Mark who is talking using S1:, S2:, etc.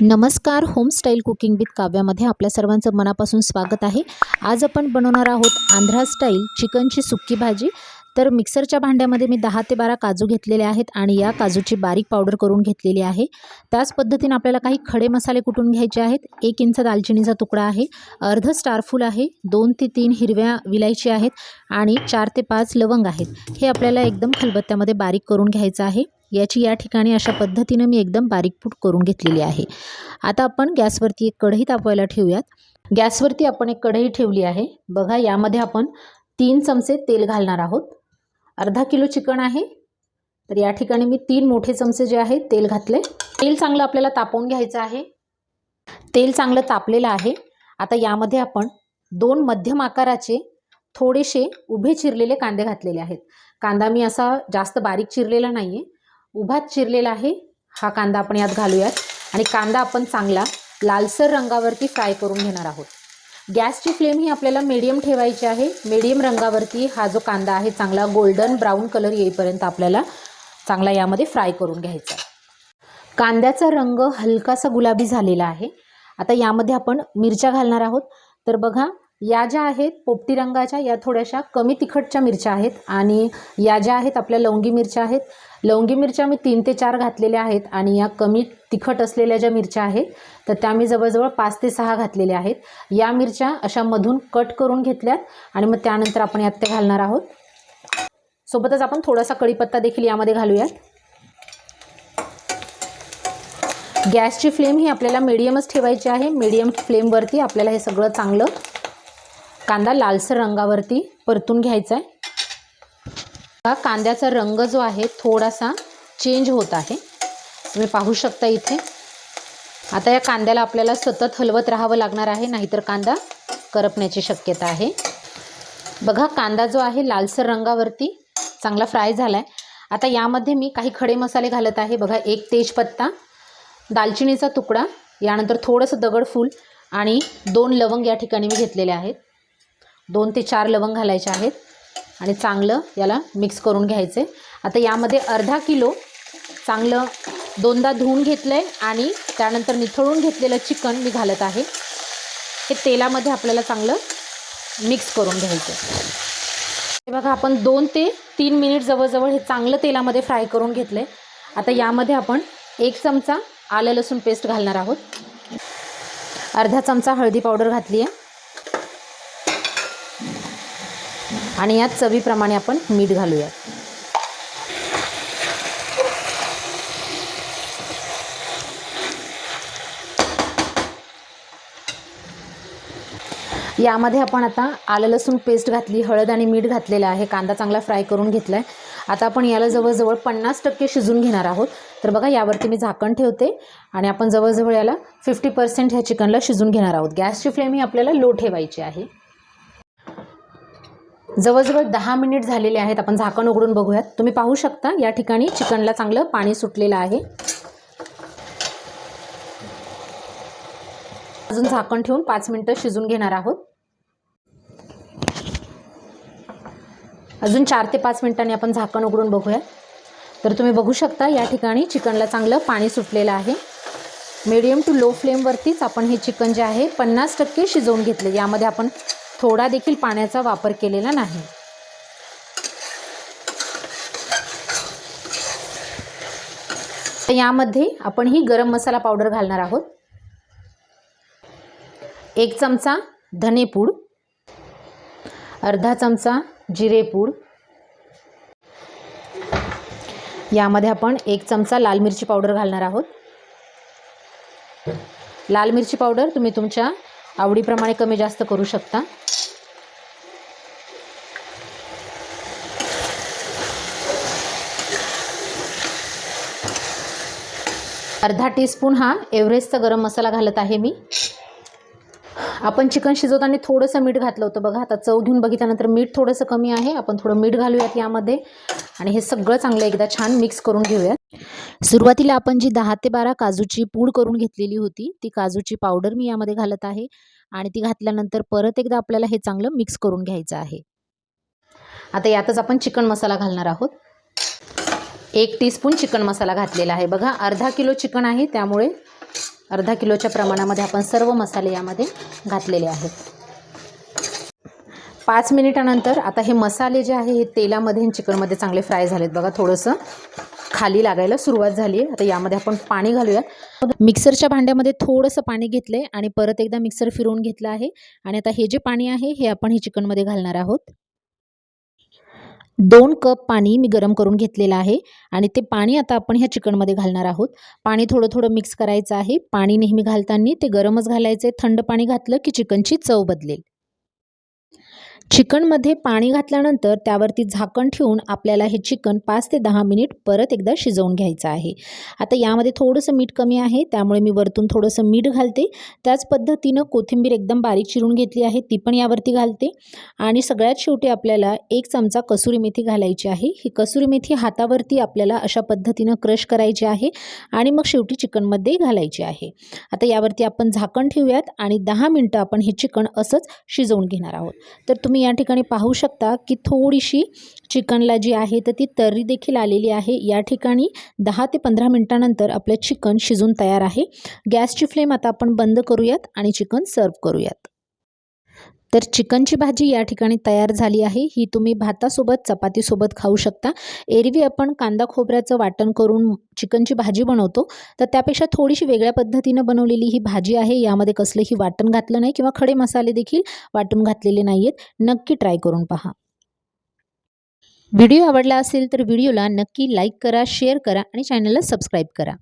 S1: नमस्कार होमस्टाईल cooking with काव्यामध्ये आपल्या सर्वांचं मनापासून स्वागत आहे. आज आपण बनवणार आहोत आंध्रा स्टाईल चिकनची सुक्की भाजी. तर मिक्सरच्या भांड्यामध्ये मी दहा ते बारा काजू घेतलेले आहेत आणि या काजूची बारीक पावडर करून घेतलेली आहे. त्याच पद्धतीने आपल्याला काही खडे मसाले कुटून घ्यायचे आहेत? एक इंच दालचिनीचा तुकडा आहे अर्ध स्टारफूल आहे दोन ते तीन हिरव्या विलायची आहेत आणि चार ते पाच लवंग आहेत. हे आपल्याला एकदम खलबत्त्यामध्ये बारीक करून घ्यायचं आहे. याची या ठिकाणी अशा पद्धतीनं मी एकदम बारीक पूट करून घेतलेली आहे. आता आपण गॅसवरती एक कढई तापवायला ठेवूयात. गॅसवरती आपण एक कढई ठेवली आहे. बघा यामध्ये आपण तीन चमचे तेल घालणार आहोत. अर्धा किलो चिकन आहे. तर या ठिकाणी मी तीन मोठे चमचे जे आहे तेल घातले. तेल चांगलं आपल्याला तापवून घ्यायचं आहे. तेल चांगलं तापलेलं आहे. आता यामध्ये आपण दोन मध्यम आकाराचे थोडेसे उभे चिरलेले कांदे घातलेले आहेत. कांदा मी असा जास्त बारीक चिरलेला नाही आहे उभाच चिरलेला आहे. हा कांदा आपण यात घालूयात. आणि कांदा आपण चांगला लालसर रंगावरती फ्राय करून घेणार आहोत. गॅसची फ्लेम ही आपल्याला मीडियम ठेवायची आहे. मीडियम रंगावरती हा जो कांदा आहे चांगला गोल्डन ब्राऊन कलर येईपर्यंत आपल्याला चांगला यामध्ये फ्राय करून घ्यायचा कांद्याचा रंग हलकासा गुलाबी झालेला आहे. आता यामध्ये आपण मिरच्या घालणार आहोत. तर बघा या ज्या आहेत पोपटी रंगाच्या या थोड्याशा कमी तिखटच्या मिरच्या आहेत आणि या ज्या आहेत आपल्या लवंगी मिरच्या आहेत. लवंगी मिरच्या मी तीन ते चार घातलेल्या आहेत आणि या कमी तिखट असलेल्या ज्या मिरच्या आहेत तर त्या मी जवळजवळ पाच ते सहा घातलेल्या आहेत. या मिरच्या अशा मधून कट करून घेतल्यात आणि मग त्यानंतर आपण यात ते घालणार आहोत. सोबतच आपण थोडासा कढीपत्ता देखील यामध्ये घालूयात. गॅसची फ्लेम ही आपल्याला मिडियमच ठेवायची आहे. मिडियम फ्लेमवरती आपल्याला हे सगळं चांगलं कांदा लालसर रंगावरती परतून घ्यायचा आहे. कांद्याचा रंग जो आहे थोडासा चेंज होत आहे. तुम्ही पाहू शकता इथे. आता या कांद्याला आपल्याला सतत हलवत राहावं लागणार आहे नाहीतर कांदा करपण्याची शक्यता आहे. बघा कांदा जो आहे लालसर रंगावरती चांगला फ्राय झाला आहे आता यामध्ये मी काही खडे मसाले घालत आहे. बघा एक तेजपत्ता दालचिनीचा तुकडा यानंतर थोडंसं दगडफूल आणि दोन लवंग या ठिकाणी मी घेतलेले आहेत. दोन ते चार लवंग घालायचे आहेत आणि चांगलं याला मिक्स करून घ्यायचे. आता यामध्ये अर्धा किलो चांगलं दोनदा धुवून घेतलं आहे आणि त्यानंतर निथळून घेतलेलं चिकन मी घालत आहे. हे तेलामध्ये आपल्याला चांगलं मिक्स करून घ्यायचं हे बघा आपण दोन ते तीन मिनिट जवळजवळ हे चांगलं तेलामध्ये फ्राय करून घेतलं आहे आता यामध्ये आपण एक चमचा आलं लसूण पेस्ट घालणार आहोत. अर्धा चमचा हळदी पावडर घातली आहे आणि यात चवीप्रमाणे आपण मीठ घालूया यामध्ये आपण आता आलं लसूण पेस्ट घातली हळद आणि मीठ घातलेलं आहे. कांदा चांगला फ्राय करून घेतला आहे आता आपण याला जवळजवळ पन्नास टक्के शिजून घेणार आहोत. तर बघा यावरती मी झाकण ठेवते आणि आपण जवळजवळ याला फिफ्टी पर्सेंट ह्या चिकनला शिजून घेणार आहोत. गॅसची फ्लेम ही आपल्याला लो ठेवायची आहे. जवळजवळ दहा मिनिट झालेले आहेत आपण झाकण उघडून बघूयात. तुम्ही पाहू शकता या ठिकाणी चिकनला चांगलं पाणी सुटलेलं आहे. अजून झाकण ठेवून पाच मिनटं शिजून घेणार आहोत. अजून चार ते पाच मिनिटांनी आपण झाकण उघडून बघूयात. तर तुम्ही बघू शकता या ठिकाणी चिकनला चांगलं पाणी सुटलेलं आहे. मीडियम टू लो फ्लेमवरतीच आपण हे चिकन जे आहे पन्नास टक्के शिजवून घेतले. यामध्ये आपण थोडा देखील पाण्याचा वापर केलेला नाही. तर यामध्ये आपण ही गरम मसाला पावडर घालणार आहोत. एक चमचा धनेपूड अर्धा चमचा जिरेपूड यामध्ये आपण एक चमचा लाल मिरची पावडर घालणार आहोत. लाल मिरची पावडर तुम्ही तुमच्या आवडीप्रमाणे कमी जास्त करू शकता. अर्धा टीस्पून हा एव्हरेस्टचा गरम मसाला घालत आहे मी. आपण चिकन शिजवताना थोडंसं मीठ घातलं होतं. बघा आता चव घेऊन बघितल्यानंतर मीठ थोडंसं कमी आहे. आपण थोडं मीठ घालूयात यामध्ये. आणि हे सगळं चांगलं एकदा छान मिक्स करून घेऊयात. सुरुवातीला आपण जी दहा ते बारा काजूची पूड करून घेतलेली होती ती काजूची पावडर मी यामध्ये घालत आहे. आणि ती घातल्यानंतर परत एकदा आपल्याला हे चांगलं मिक्स करून घ्यायचं आहे. आता यातच आपण चिकन मसाला घालणार आहोत. एक टीस्पून चिकन मसाला घातलेला आहे. बघा अर्धा किलो चिकन आहे त्यामुळे अर्धा किलोच्या प्रमाणामध्ये आपण सर्व मसाले यामध्ये घातलेले आहेत. पाच मिनिटानंतर आता हे मसाले जे आहे हे तेलामध्ये आणि चिकनमध्ये चांगले फ्राय झालेत. बघा थोडंसं खाली लागायला सुरुवात झाली आहे. आता यामध्ये आपण पाणी घालूया मिक्सरच्या भांड्यामध्ये थोडंसं पाणी घेतलं आहे आणि परत एकदा मिक्सर फिरवून घेतलं आहे. आणि आता हे जे पाणी आहे हे आपण हे चिकनमध्ये घालणार आहोत. दोन कप पाणी मी गरम करून घेतलेलं आहे आणि ते पाणी आता आपण ह्या चिकनमध्ये घालणार आहोत. पाणी थोडं थोडं मिक्स करायचं आहे. पाणी नेहमी घालताना ते गरमच घालायचं आहे थंड पाणी घातलं की चिकनची चव बदलेल. चिकनमध्ये पाणी घातल्यानंतर त्यावरती झाकण ठेवून आपल्याला हे चिकन पाच ते दहा मिनिट परत एकदा शिजवून घ्यायचं आहे. आता यामध्ये थोडंसं मीठ कमी आहे त्यामुळे मी वरतून थोडंसं मीठ घालते. त्याच पद्धतीनं कोथिंबीर एकदम बारीक चिरून घेतली आहे ती पण यावरती घालते. आणि सगळ्यात शेवटी आपल्याला एक चमचा कसुरी मेथी घालायची आहे. ही कसुरी मेथी हातावरती आपल्याला अशा पद्धतीनं क्रश करायची आहे आणि मग शेवटी चिकनमध्ये घालायची आहे. आता यावरती आपण झाकण ठेवूयात आणि दहा मिनटं आपण हे चिकन असंच शिजवून घेणार आहोत. तर तुम्ही या ठिकाणी पाहू शकता की थोडीशी चिकनला जी आहे तर ती तर्री देखील आलेली आहे. या ठिकाणी दहा ते पंधरा मिनटानंतर आपलं चिकन शिजून तयार आहे. गॅसची फ्लेम आता आपण बंद करूयात आणि चिकन सर्व करूयात. तर चिकनची भाजी या ठिकाणी तयार झाली आहे. ही तुम्ही भातासोबत चपातीसोबत खाऊ शकता. एरवी आपण कांदा खोबऱ्याचं वाटण करून चिकनची भाजी बनवतो. तर त्यापेक्षा थोडीशी वेगळ्या पद्धतीनं बनवलेली ही भाजी आहे. यामध्ये कसलंही वाटण घातलं नाही किंवा खडे मसाले देखील वाटून घातलेले नाही आहेत नक्की ट्राय करून पहा. व्हिडिओ आवडला असेल तर व्हिडिओला नक्की लाईक करा शेअर करा आणि चॅनलला सबस्क्राईब करा.